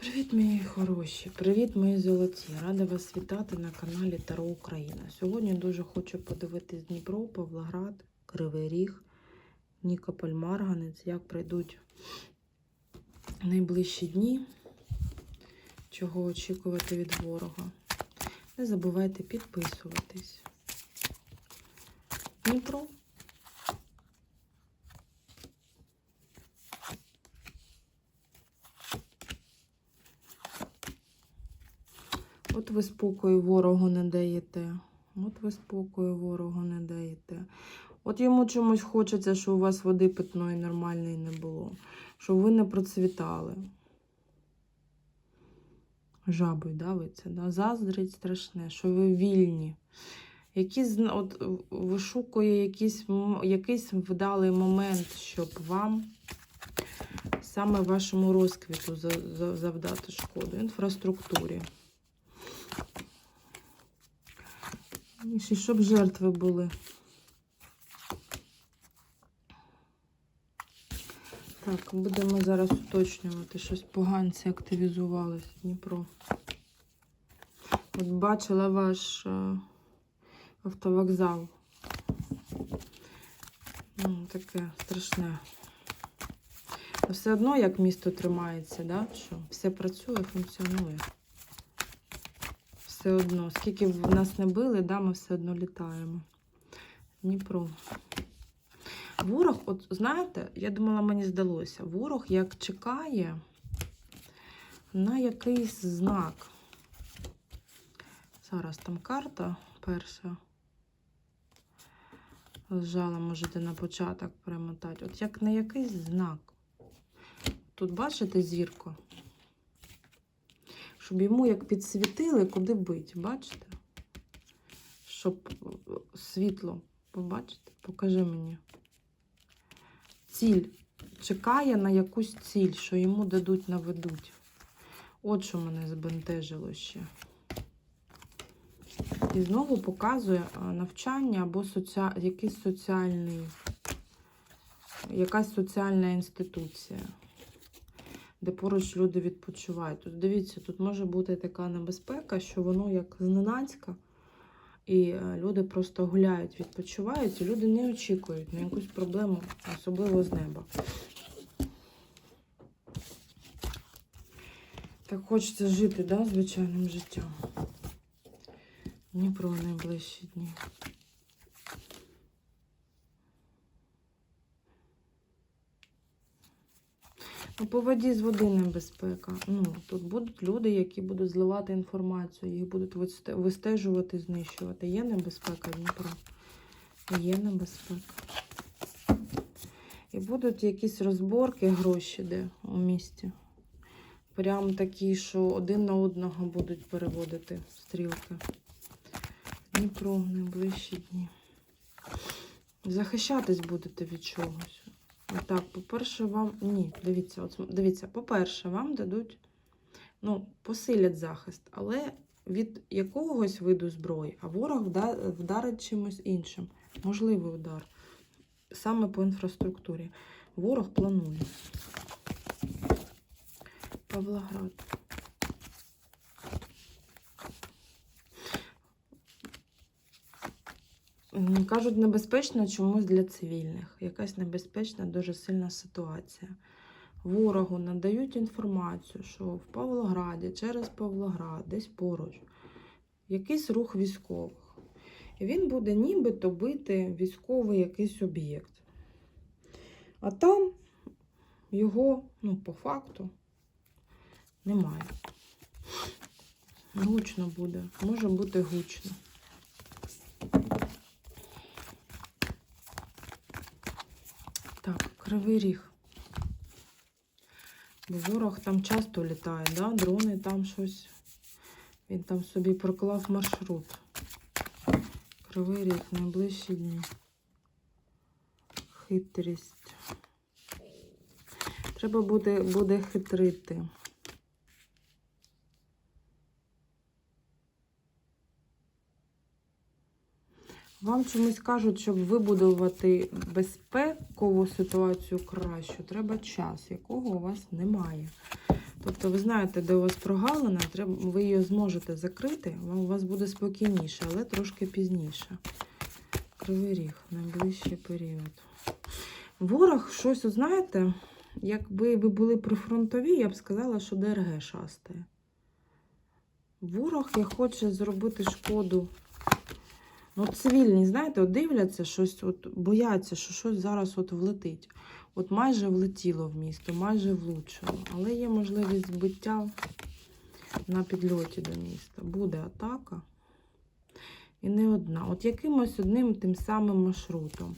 Привіт, мої хороші! Привіт, мої золоті! Рада вас вітати на каналі Таро Україна. Сьогодні дуже хочу подивитись Дніпро, Павлоград, Кривий Ріг, Нікополь, Марганець, як пройдуть найближчі дні, чого очікувати від ворога. Не забувайте підписуватись. Дніпро. От ви спокою ворогу не даєте. От ви спокою ворогу не даєте. От йому чомусь хочеться, щоб у вас води питної нормальної не було, щоб ви не процвітали. Жабою давиться, да? заздрить страшне, що ви вільні. Якісь, от, вишукує якийсь, якийсь вдалий момент, щоб вам саме вашому розквіту за- за- завдати шкоду, інфраструктурі. І щоб жертви були. Так, будемо зараз уточнювати, щось поганці активізувалось Дніпро. От бачила ваш е, автовокзал. Ну, таке страшне. Все одно як місто тримається, да? що все працює, функціонує. Все одно, скільки б нас не били, да, ми все одно літаємо. Дніпро. Ворог, от знаєте, я думала, мені здалося, ворог як чекає на якийсь знак. Зараз там карта перша. Лежала, можете на початок перемотати. От як на якийсь знак. Тут бачите зірку? Щоб йому як підсвітили, куди бить, бачите? Щоб е, світло побачите, покажи мені. Ціль. Чекає на якусь ціль, що йому дадуть, наведуть. От що мене збентежило ще. І знову показує навчання або соці... якийсь соціальний, якась соціальна інституція де поруч люди відпочивають. Тут дивіться, тут може бути така небезпека, що воно як зненацька, і е, люди просто гуляють, відпочивають, і люди не очікують на якусь проблему, особливо з неба. Так хочеться жити, да, звичайним життям. Дніпро найближчі дні. По воді з води небезпека. Ну, тут будуть люди, які будуть зливати інформацію, їх будуть вистежувати, знищувати. Є небезпека Дніпро? Є небезпека. І будуть якісь розборки, гроші де у місті. Прям такі, що один на одного будуть переводити стрілки. Дніпро найближчі дні. Захищатись будете від чогось. Так, по-перше, вам. Ні, дивіться, от, дивіться, по-перше, вам дадуть, ну, посилять захист, але від якогось виду зброї, а ворог вдарить чимось іншим. Можливий удар. Саме по інфраструктурі. Ворог планує. Павлоград. Кажуть, небезпечно чомусь для цивільних. Якась небезпечна, дуже сильна ситуація. Ворогу надають інформацію, що в Павлограді, через Павлоград, десь поруч, якийсь рух військових. І він буде нібито бити військовий якийсь об'єкт. А там його, ну, по факту, немає. Гучно буде, може бути гучно. Так, кривий ріг. Бо ворог там часто літає, да? дрони там щось. Він там собі проклав маршрут. Кривий ріг, найближчі дні. Хитрість. Треба буде, буде хитрити. Вам чомусь кажуть, щоб вибудувати безпекову ситуацію кращу, треба час, якого у вас немає. Тобто ви знаєте, де у вас прогалина, ви її зможете закрити, у вас буде спокійніше, але трошки пізніше. Кривий ріг, найближчий період. Ворог щось, знаєте, якби ви були прифронтові, я б сказала, що ДРГ шастає. Ворог я хоче зробити шкоду. Ну, цивільні, знаєте, от дивляться щось, от бояться, що щось зараз от влетить. От майже влетіло в місто, майже влучило. Але є можливість збиття на підльоті до міста. Буде атака. І не одна. От якимось одним тим самим маршрутом.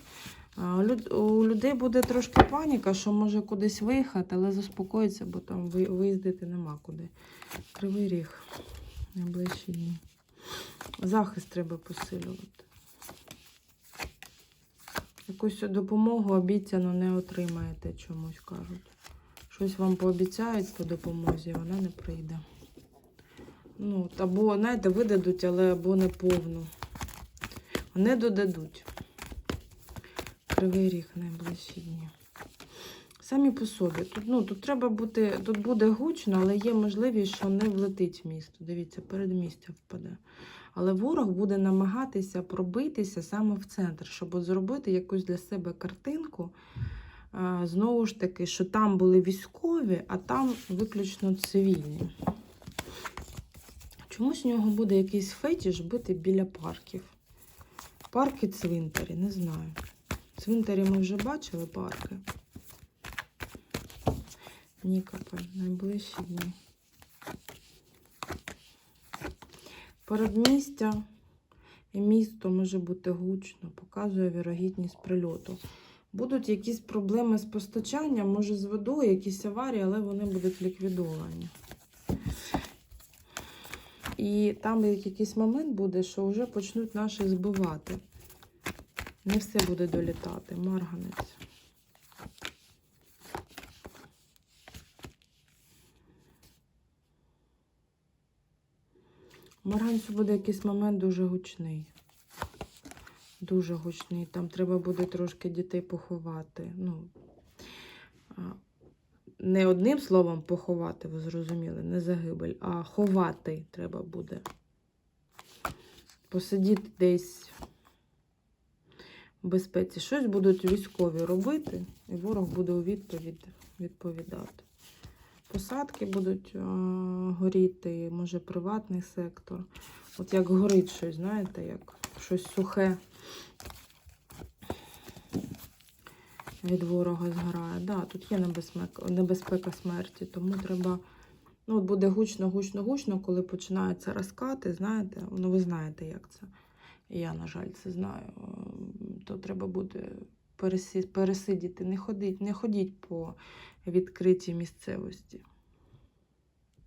У людей буде трошки паніка, що може кудись виїхати, але заспокоїться, бо там виїздити нема куди. Кривий ріг. Найближчі дні. Захист треба посилювати. Якусь допомогу обіцяну не отримаєте, чомусь кажуть. Щось вам пообіцяють по допомозі, вона не прийде. Ну, або, знаєте, видадуть, але або не повну. Не додадуть. Кривий ріг найближчі дні. Самі по собі. Тут, ну, тут треба бути, тут буде гучно, але є можливість, що не влетить в місто. Дивіться, передмістя впаде. Але ворог буде намагатися пробитися саме в центр, щоб зробити якусь для себе картинку. Знову ж таки, що там були військові, а там виключно цивільні. Чомусь у нього буде якийсь фетіш бити біля парків. Парки цвинтарі, не знаю. Цвинтарі ми вже бачили парки. Нікополь, найближчі дні. Передмістя і місто може бути гучно, показує вірогідність прильоту. Будуть якісь проблеми з постачанням, може з водою, якісь аварії, але вони будуть ліквідовані. І там якийсь момент буде, що вже почнуть наші збивати. Не все буде долітати. Марганець. Марганцю буде якийсь момент дуже гучний. Дуже гучний. Там треба буде трошки дітей поховати. Ну, не одним словом поховати, ви зрозуміли, не загибель, а ховати треба буде. Посидіти десь в безпеці. Щось будуть військові робити, і ворог буде у відповідь відповідати. Посадки будуть е, горіти, може приватний сектор. От як горить щось, знаєте, як щось сухе від ворога згорає. Да, тут є небезпека, небезпека смерті, тому треба. Ну, от буде гучно, гучно, гучно, коли починаються розкати, знаєте, ну ви знаєте, як це. І я, на жаль, це знаю. Ем, То треба буде пересидіти, не ходіть, не ходіть по відкритій місцевості.